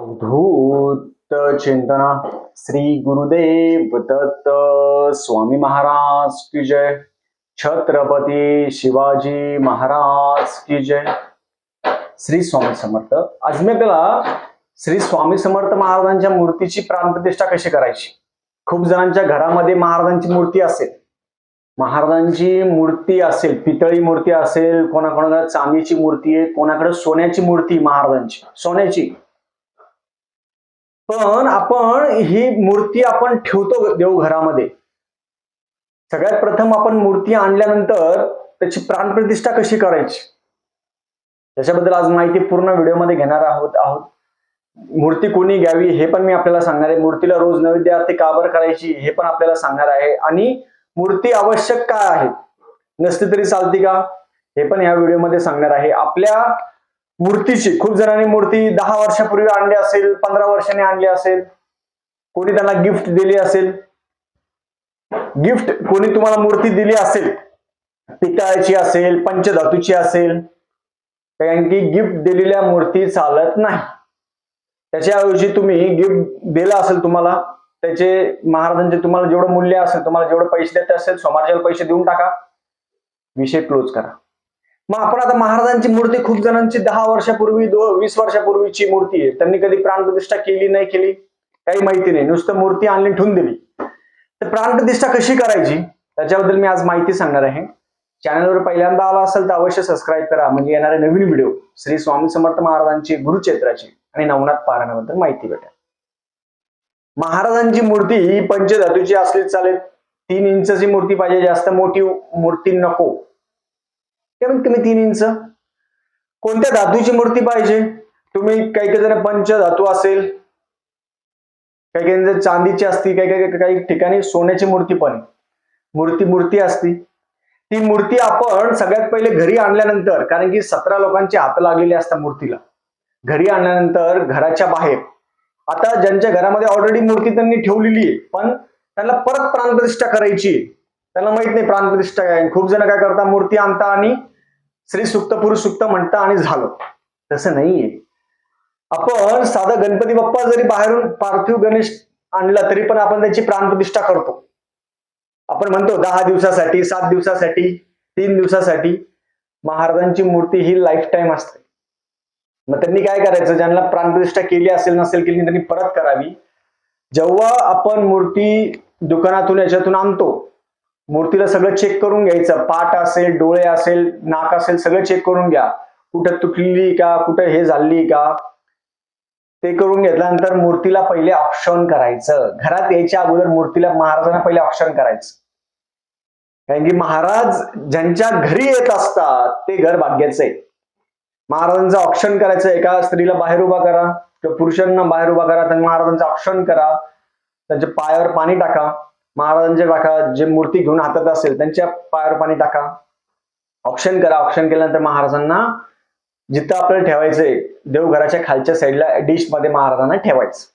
अवधूत चिंतना श्री गुरुदेव दत्त स्वामी महाराज की जय. छत्रपती शिवाजी महाराज की जय. श्री स्वामी समर्थ. आज मी आपल्याला श्री स्वामी समर्थ महाराजांच्या मूर्तीची प्राणप्रतिष्ठा कशी करायची? खूप जणांच्या घरामध्ये महाराजांची मूर्ती असेल. महाराजांची मूर्ती असेल पितळी मूर्ती असेल कोणाकोणाकडे चांदीची मूर्ती आहे कोणाकडे सोन्याची मूर्ती महाराजांची? सोन्याची. पण आपण ही मूर्ती आपण ठेवतो देवघरामध्ये सगळ्यात प्रथम आपण मूर्ती आणल्यानंतर त्याची प्राणप्रतिष्ठा कशी करायची? त्याच्याबद्दल आज माहिती पूर्ण व्हिडिओमध्ये घेणार आहोत आहोत. मूर्ती कोणी घ्यावी हे पण मी आपल्याला सांगणार आहे. मूर्तीला रोज नैवेद्य आरती का बरं करायची हे पण आपल्याला सांगणार आहे. आणि मूर्ती आवश्यक काय आहे? नसली तरी चालती का? हे पण या व्हिडिओमध्ये सांगणार आहे. आपल्या मूर्तीची खूप जणांनी मूर्ती दहा वर्षापूर्वी आणली असेल पंधरा वर्षांनी आणली असेल. कोणी त्यांना गिफ्ट दिली असेल. गिफ्ट कोणी तुम्हाला मूर्ती दिली असेल. पितळाची असेल पंचधातूची असेल. कारण की गिफ्ट दिलेल्या मूर्ती चालत नाही. त्याच्याऐवजी तुम्ही गिफ्ट दिलं असेल तुम्हाला त्याचे महाराजांचे तुम्हाला जेवढं मूल्य असेल तुम्हाला जेवढं पैसे देत असेल समाजाला पैसे देऊन टाका. विषय क्लोज करा. मग आपण आता महाराजांची मूर्ती खूप जणांची दहा वर्षापूर्वी दो वीस वर्षापूर्वीची मूर्ती आहे. त्यांनी कधी प्राणप्रतिष्ठा केली नाही केली? काही माहिती नाही. नुसतं मूर्ती आणली ठेवून दिली. तर प्राणप्रतिष्ठा कशी करायची? त्याच्याबद्दल मी आज माहिती सांगणार आहे. चॅनलवर पहिल्यांदा आला असेल तर अवश्य सबस्क्राईब करा. म्हणजे येणारे नवीन व्हिडिओ श्री स्वामी समर्थ महाराजांची गुरुचेत्राची आणि नवनाथ पारायणाबद्दल माहिती भेटेल. महाराजांची मूर्ती ही पंचधातूची असली चालेल. तीन इंचची मूर्ती पाहिजे. जास्त मोठी मूर्ती नको. कमीत कमी तीन इंच. कोणत्या धातूची मूर्ती पाहिजे? तुम्ही काही काही जण पंचधातू असेल काही काही जण चांदीची असती काही काही काही ठिकाणी सोन्याची मूर्ती पण. मूर्ती मूर्ती असती. ती मूर्ती आपण सगळ्यात पहिले घरी आणल्यानंतर कारण की सतरा लोकांचे हात लागलेले असतात मूर्तीला. घरी आणल्यानंतर घराच्या बाहेर. आता ज्यांच्या घरामध्ये ऑलरेडी मूर्ती त्यांनी ठेवलेली आहे पण त्यांना परत प्राणप्रतिष्ठा करायची आहे. त्यांना माहीत नाही प्राणप्रतिष्ठा काय. खूप जण काय करतात मूर्ती आणता आणि श्री सुक्त पुरुष सुक्त म्हणता आणि झालं. तसं नाहीये. आपण साधा गणपती बाप्पा जरी बाहेरून पार्थिव गणेश आणला तरी पण आपण त्याची प्राणप्रतिष्ठा करतो. आपण म्हणतो दहा दिवसासाठी सात दिवसासाठी तीन दिवसासाठी महाराजांची मूर्ती ही लाईफ टाईम असते. मग त्यांनी काय करायचं? ज्यांना प्राणप्रतिष्ठा केली असेल नसेल केली त्यांनी परत करावी. जेव्हा आपण मूर्ती दुकानातून याच्यातून आणतो मूर्तीला सगळं चेक करून घ्यायचं. पाठ असेल डोळे असेल नाक असेल सगळं चेक करून घ्या. कुठं तुटलेली का कुठं हे झाली का? ते करून घेतल्यानंतर मूर्तीला पहिले ऑप्शन करायचं. घरात यायच्या अगोदर मूर्तीला महाराजांना पहिले ऑप्शन करायचं. कारण की महाराज ज्यांच्या घरी येत असतात ते घर भाग्याचं आहे. महाराजांचं ऑप्शन करायचं एका स्त्रीला बाहेर उभा करा किंवा पुरुषांना बाहेर उभा करा त्यांना महाराजांचं ऑप्शन करा. त्यांच्या पायावर पाणी टाका. महाराजांच्या टाका जे मूर्ती घेऊन हातात असेल त्यांच्या पायावर पाणी टाका. ऑप्शन करा. ऑप्शन केल्यानंतर महाराजांना जिथं आपल्याला ठेवायचंय देवघराच्या खालच्या साईडला डिशमध्ये महाराजांना ठेवायचं.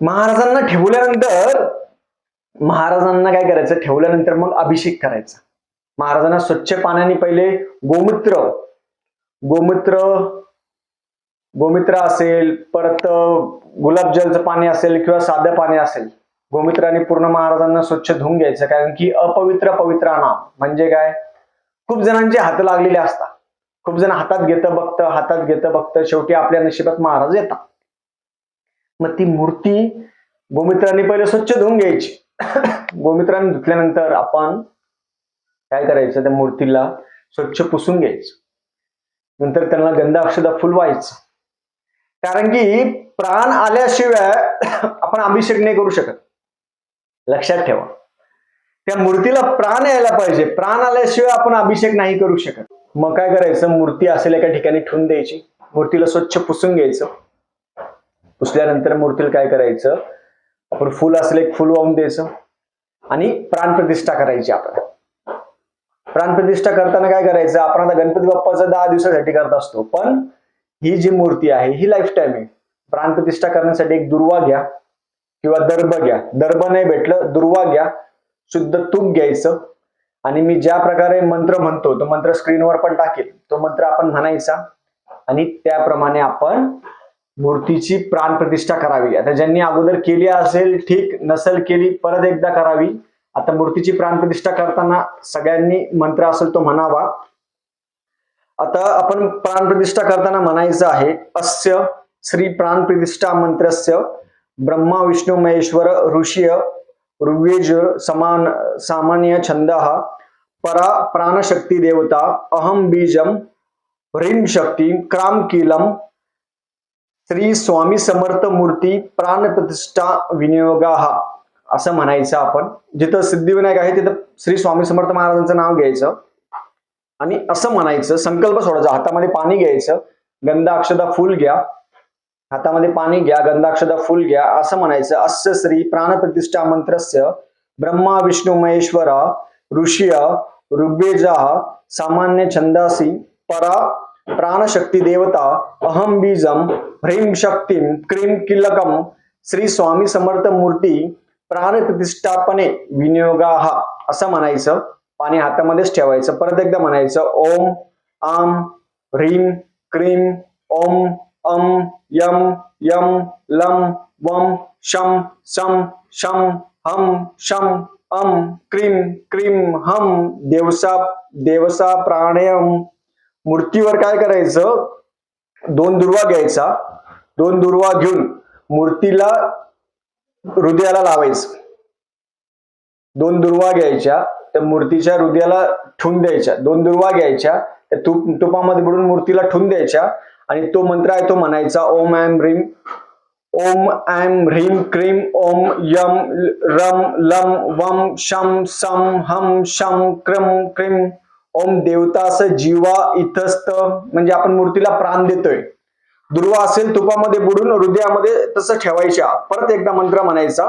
महाराजांना ठेवल्यानंतर महाराजांना काय करायचं? ठेवल्यानंतर मग अभिषेक करायचा. महाराजांना स्वच्छ पाण्याने पहिले गोमूत्र गोमूत्र गोमित्र असेल परत गुलाबजलचं पाणी असेल किंवा साधं पाणी असेल गोमित्राने पूर्ण महाराजांना स्वच्छ धुवून घ्यायचं. कारण की अपवित्र पवित्राना म्हणजे काय? खूप जणांचे हात लागलेले असतात. खूप जण हातात घेतं बघतं हातात घेतं बघतं. शेवटी आपल्या नशिबात महाराज येतात. मग ती मूर्ती गोमित्राने पहिले स्वच्छ धुवून घ्यायची. गोमित्राने धुतल्यानंतर आपण काय करायचं? त्या मूर्तीला स्वच्छ पुसून घ्यायचं. नंतर त्यांना गंधाक्षदा फुलवायचं कारण की प्राण आल्याशिवाय आपण अभिषेक नाही करू शकत. लक्षात ठेवा. त्या मूर्तीला प्राण यायला पाहिजे. प्राण आल्याशिवाय आपण अभिषेक नाही करू शकत. मग काय करायचं? मूर्ती असेल एका ठिकाणी ठेवून द्यायची. मूर्तीला स्वच्छ पुसून घ्यायचं. पुसल्यानंतर मूर्तीला काय करायचं? आपण फुल असेल एक फुल वाहून द्यायचं. आणि प्राणप्रतिष्ठा करायची आपण. प्राणप्रतिष्ठा करताना काय करायचं? आपण आता गणपती बाप्पाचा दहा दिवसासाठी करत असतो. पण ही जी मूर्ती आहे ही लाईफ टाईम आहे प्राणप्रतिष्ठा करण्यासाठी एक दुर्वा घ्या. किंवा दर्भ घ्या. दर्भ नाही भेटलं दुर्वा घ्या. शुद्ध तूप घ्यायचं. आणि मी ज्या प्रकारे मंत्र म्हणतो तो मंत्र स्क्रीनवर पण टाकेल. तो मंत्र आपण म्हणायचा. आणि त्याप्रमाणे आपण मूर्तीची प्राण प्रतिष्ठा करावी. आता ज्यांनी अगोदर केली असेल ठीक. नसेल केली परत एकदा करावी. आता मूर्तीची प्राण प्रतिष्ठा करताना सगळ्यांनी मंत्र असेल तो म्हणावा. आता आपण प्राण प्रतिष्ठा करताना म्हणायचं आहे अस्य श्री प्राण प्रतिष्ठा मंत्रस्य. ब्रह्मा विष्णू महेश्वर ऋषीय ऋग्वेज समान सामान्य छंद परा प्राणशक्ती देवता अहम बीजम ह्रीम शक्ती क्राम किलम श्री स्वामी समर्थ मूर्ती प्राणप्रतिष्ठा विनियोगा असं म्हणायचं आपण. जिथं सिद्धिविनायक आहे तिथं श्री स्वामी समर्थ महाराजांचं नाव घ्यायचं. आणि असं म्हणायचं संकल्प सोडायचा हातामध्ये पाणी घ्यायचं गंधा अक्षदा फुल घ्या हातामध्ये पाणी घ्या गंधाक्षदा फुल घ्या असं म्हणायचं. अस्य श्री प्राणप्रतिष्ठा मंत्रस्य ब्रह्मा विष्णू महेश्वर ऋषीय ऋग्वेजा सामान्य छंदासी परा प्राणशक्ती देवता अहम बीजम ह्रीम शक्ती क्रीम किल्लकम श्री स्वामी समर्थ मूर्ती प्राणप्रतिष्ठापने विनियोगा असं म्हणायचं. पाणी हातामध्येच ठेवायचं. परत एकदा म्हणायचं ओम आम ह्रीम क्रीम ओम अम यम यम लम वम शम सम शम हम शम अम क्रीम क्रीम हम देवसा देवसा प्राणायाम. मूर्तीवर काय करायचं? दोन दुर्वा घ्यायचा. दोन दुर्वा घेऊन मूर्तीला हृदयाला लावायचं. दोन दुर्वा घ्यायच्या त्या मूर्तीच्या हृदयाला ठून द्यायच्या. दोन दुर्वा घ्यायच्या त्या तुप तुपामध्ये बुडून मूर्तीला ठून द्यायच्या. आणि तो मंत्र आहे तो म्हणायचा ओम ॲम ह्रीम ओम ॲम ह्रीम क्रीम ओम यम रम लम वम शम सम हम शम क्रम क्रीम ओम देवतास जीवा इथस्त म्हणजे आपण मूर्तीला प्राण देतोय. दुर्वा असेल तुपामध्ये बुडून हृदयामध्ये तसं ठेवायच्या. परत एकदा मंत्र म्हणायचा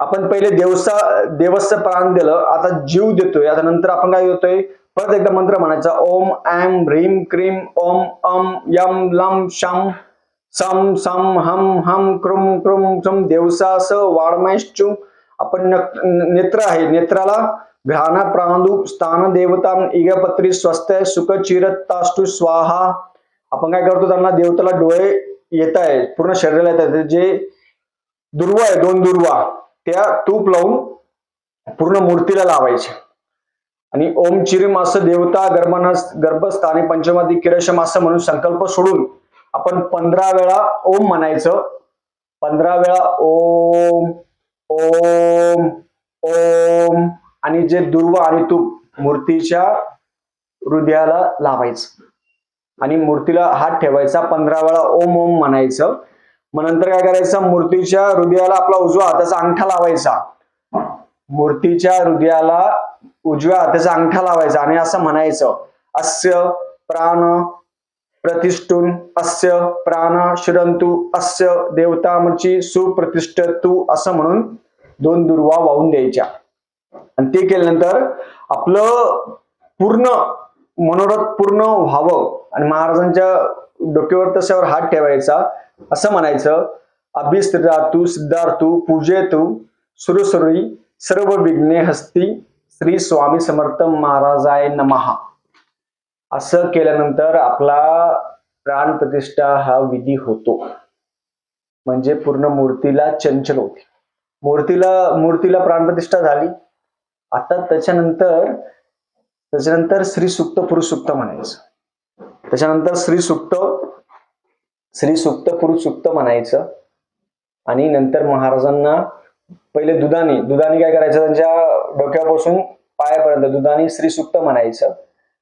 आपण पहिले देवसा देवस्य प्राण दिलं आता जीव देतोय. आता नंतर आपण काय देतोय? परत एकदा मंत्र म्हणायचा. ओम ऐम ह्रीम क्रीम ओम अम यम लम शम सम सम हम हम क्रुम क्रुम क्रुम स वाळमैश्चू आपण नेत्र आहे. नेत्राला घ्राणा प्राणू स्थान देवता इगपत्री स्वस्त सुख चिरताष्टू स्वाहा. आपण काय करतो त्यांना? देवताला डोळे येत आहे पूर्ण शरीराला येत जे दुर्वा आहे दोन दुर्वा त्या तूप लावून पूर्ण मूर्तीला लावायचे. आणि ओम चिरिम असं देवता गर्भनास आणि पंचमादी किरशम असं म्हणून संकल्प सोडून आपण पंधरा वेळा ओम म्हणायचं. पंधरा वेळा ओम ओम ओम आणि जे दुर्व आणि तूप मूर्तीच्या हृदयाला लावायचं. आणि मूर्तीला हात ठेवायचा पंधरा वेळा ओम ओम म्हणायचं. मग नंतर काय करायचं? मूर्तीच्या हृदयाला आपला उजवा हाताचा अंगठा लावायचा. मूर्तीच्या हृदयाला उजव्या हाताचा अंगठा लावायचा आणि असं म्हणायचं अस्य प्राण प्रतिष्ठून अस्य प्राण शिरंतु अस्य देवतामची सुप्रतिष्ठ तू असं म्हणून दोन दुर्वा वाहून द्यायच्या. आणि ते केल्यानंतर आपलं पूर्ण मनोरथ पूर्ण व्हावं आणि महाराजांच्या डोक्यावर तशावर हात ठेवायचा असं म्हणायचं अभिस्त्रातू सिद्धार्थू पूजेतू सुरसुरी सर्व विघ्ने हस्ती श्री स्वामी समर्थ महाराजाय नमहा असं केल्यानंतर आपला प्राण प्रतिष्ठा हा विधी होतो. म्हणजे पूर्ण मूर्तीला चंचल होते. मूर्तीला मूर्तीला प्राणप्रतिष्ठा झाली. आता त्याच्यानंतर त्याच्यानंतर श्री सुक्त पुरुष सुक्त म्हणायचं. त्याच्यानंतर श्री सुक्त श्री सुक्त पुरुष सुक्त म्हणायचं. आणि नंतर महाराजांना पहिले दुधानी दुधानी काय करायचं? त्यांच्या डोक्यापासून पायापर्यंत दुधानी स्त्री सुक्त म्हणायचं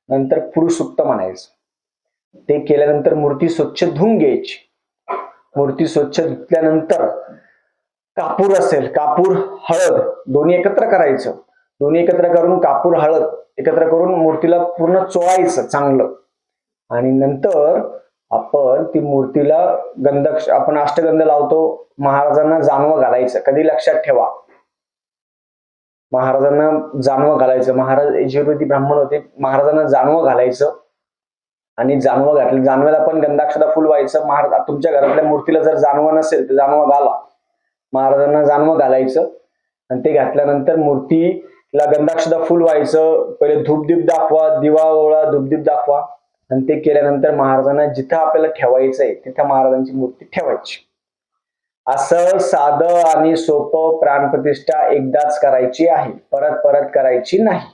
नंतर पुरुष सुक्त म्हणायचं. ते केल्यानंतर मूर्ती स्वच्छ धुवून घ्यायची. मूर्ती स्वच्छ धुतल्यानंतर कापूर असेल कापूर हळद दोन्ही एकत्र करायचं. दोन्ही एकत्र करून कापूर हळद एकत्र करून मूर्तीला पूर्ण चोळायचं चांगलं. आणि नंतर आपण ती मूर्तीला गंधक आपण अष्टगंध लावतो महाराजांना जानवं घालायचं. कधी लक्षात ठेवा. महाराजांना जानवं घालायचं. महाराज यजुर्वेदी ब्राह्मण होते. महाराजांना जानवं घालायचं. आणि जानवं घातलं. जानव्याला पण गंधाक्षदा फुल व्हायचं. महाराज तुमच्या घरातल्या मूर्तीला जर जानवं नसेल तर जानवं घाला. महाराजांना जानवं घालायचं. आणि ते घातल्यानंतर मूर्तीला गंधाक्षदा फुल व्हायचं. पहिले धूपदीप दाखवा दिवा ओळा धूपदीप दाखवा. आणि ते केल्यानंतर महाराजांना जिथं आपल्याला ठेवायचंय तिथं महाराजांची मूर्ती ठेवायची. असं साधं आणि सोपं प्राणप्रतिष्ठा एकदाच करायची आहे. परत परत करायची नाही.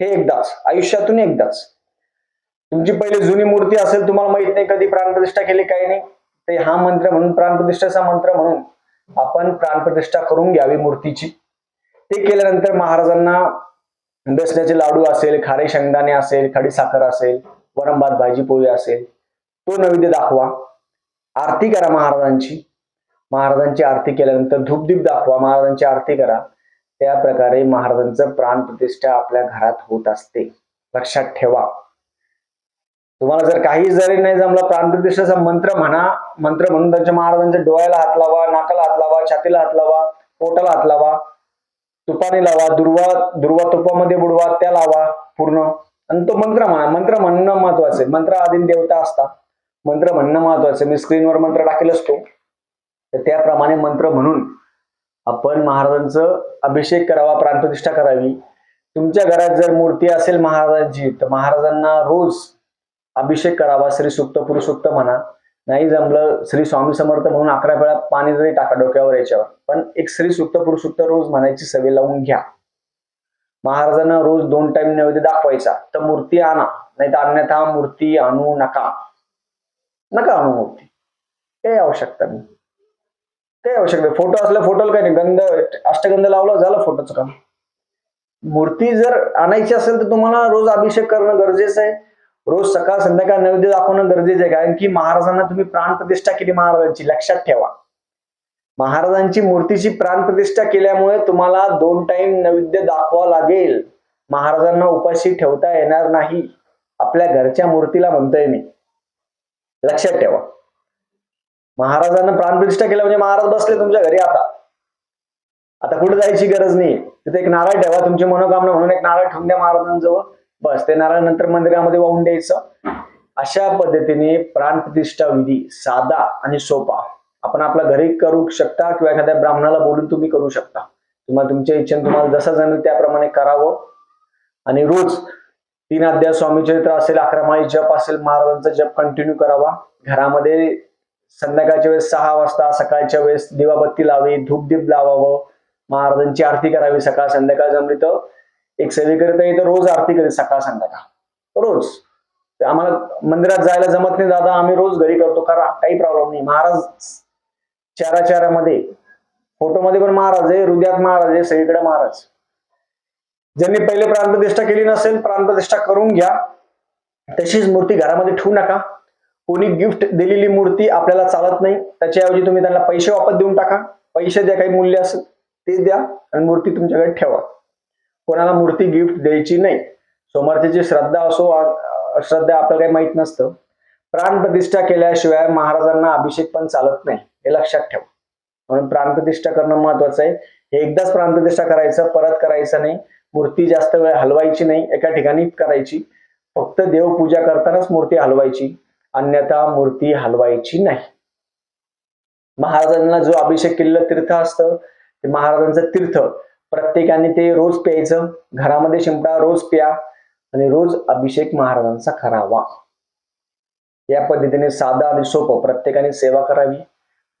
हे एकदाच आयुष्यातून एकदाच. तुमची पहिली जुनी मूर्ती असेल तुम्हाला माहीत नाही कधी प्राणप्रतिष्ठा केली काही नाही. ते हा मंत्र म्हणून प्राणप्रतिष्ठाचा मंत्र म्हणून आपण प्राणप्रतिष्ठा करून घ्यावी मूर्तीची. ते केल्यानंतर महाराजांना बेसण्याचे लाडू असेल खारे शेंगदाणे असेल खडी साखर असेल वरम भात भाजी पोळी असेल तो नैवेद्य दाखवा. आरती करा महाराजांची. महाराजांची आरती केल्यानंतर धूपदीप दाखवा. महाराजांची आरती करा. त्या प्रकारे महाराजांचं प्राणप्रतिष्ठा आपल्या घरात होत असते. लक्षात ठेवा. तुम्हाला जर काही जरी नाही जमला प्राणप्रतिष्ठेचा मंत्र म्हणा मंत्र म्हणून त्यांच्या महाराजांच्या डोळ्याला हात लावा नाकाला हात लावा छातीला हात लावा पोटाला हात लावा तुपाने लावा दुर्वा दुर्वा तुपामध्ये बुडवा त्या लावा पूर्ण. आणि तो मंत्र म्हणा मंत्र म्हणणं महत्वाचं आहे. मंत्र आधीन देवता असता मंत्र म्हणणं महत्वाचं मी स्क्रीनवर मंत्र टाकेल असतो तर त्याप्रमाणे मंत्र म्हणून आपण महाराजांचं अभिषेक करावा प्राणप्रतिष्ठा करावी. तुमच्या घरात जर मूर्ती असेल महाराजांची तर महाराजांना रोज अभिषेक करावा. श्री सुक्त पुरुषोक्त म्हणा. नाही जमलं श्री स्वामी समर्थ म्हणून अकरा वेळा पाणी जरी टाका डोक्यावर याच्यावर. पण एक श्री सुक्त पुरुषोक्त रोज म्हणायची सवय लावून घ्या. महाराजांना रोज दोन टाइम नैवेद्य दाखवायचा. तर मूर्ती आणा. नाही तर अन्यथा मूर्ती आणू नका. नका आणू मूर्ती. काही आवश्यकता नाही. काही आवश्यकता फोटो असला फोटोला काही नाही. गंध अष्टगंध लावला झालं फोटोचं काम. मूर्ती जर आणायची असेल तर तुम्हाला रोज अभिषेक करणं गरजेचं आहे. रोज सकाळ संध्याकाळ नैवेद्य दाखवणं गरजेचं आहे. कारण की महाराजांना तुम्ही प्राण प्रतिष्ठा केली महाराजांची. लक्षात ठेवा. महाराजांची मूर्तीची प्राणप्रतिष्ठा केल्यामुळे तुम्हाला दोन टाइम नैवेद्य दाखवा लागेल. महाराजांना उपाशी ठेवता येणार नाही. आपल्या घरच्या मूर्तीला म्हणतोय मी लक्षात ठेवा. महाराजांना प्राणप्रतिष्ठा केल्या म्हणजे महाराज बसले तुमच्या घरी आता. आता कुठे जायची गरज नाही. तिथे एक नारळ ठेवा. तुमची मनोकामना म्हणून एक नारळ ठेवून द्या महाराजांजवळ. बस ते नारळ नंतर मंदिरामध्ये वाहून द्यायचं. अशा पद्धतीने प्राणप्रतिष्ठा विधी साधा आणि सोपा. आपण आपल्या घरी करू शकता किंवा एखाद्या ब्राह्मणाला बोलून तुम्ही करू शकता. तुम्हाला तुमच्या इच्छेने तुम्हाला जसं जमेल त्याप्रमाणे करावं. आणि रोज तीन अध्याय स्वामी चरित्र असेल अकरा माळी जप असेल महाराजांचा जप कंटिन्यू करावा. घरामध्ये संध्याकाळच्या वेळेस सहा वाजता सकाळच्या वेळेस दिवाबत्ती लावी धूपदीप लावावं. महाराजांची आरती करावी सकाळ संध्याकाळ जमली तर. एक सेवेकरिता तर रोज आरती करेल सकाळ संध्याकाळ. रोज. आम्हाला मंदिरात जायला जमत नाही दादा आम्ही रोज घरी करतो. करा काही प्रॉब्लेम नाही. महाराज चाराचारामध्ये फोटोमध्ये पण महाराज आहे हृदयात महाराज आहे सगळीकडे महाराज. ज्यांनी पहिले प्राणप्रतिष्ठा केली नसेल प्राणप्रतिष्ठा करून घ्या. तशीच मूर्ती घरामध्ये ठेवू नका. कोणी गिफ्ट दिलेली मूर्ती आपल्याला चालत नाही. त्याच्याऐवजी तुम्ही त्यांना पैसे वापस देऊन टाका. पैसे द्या काही मूल्य असेल ते द्या आणि मूर्ती तुमच्याकडे ठेवा. कोणाला मूर्ती गिफ्ट द्यायची नाही. सोमवारची श्रद्धा असो श्रद्धा आपल्याला काही माहीत नसतं. प्राणप्रतिष्ठा केल्याशिवाय महाराजांना अभिषेक पण चालत नाही. हे लक्षात ठेवा. म्हणून प्राणप्रतिष्ठा करणं महत्वाचं आहे. हे एकदाच प्राणप्रतिष्ठा करायचं परत करायचं नाही. मूर्ती जास्त वेळ हलवायची नाही एका ठिकाणी करायची. फक्त देवपूजा करतानाच मूर्ती हलवायची. अन्यथा मूर्ती हलवायची नाही. महाराजांना जो अभिषेक केलेलं तीर्थ असतं ते महाराजांचं तीर्थ. प्रत्येकाने ते रोज प्यायचं. घरामध्ये शिंपडा रोज प्या आणि रोज अभिषेक महाराजांचा करावा. या पद्धतीने साधा आणि सोपं प्रत्येकाने सेवा करावी.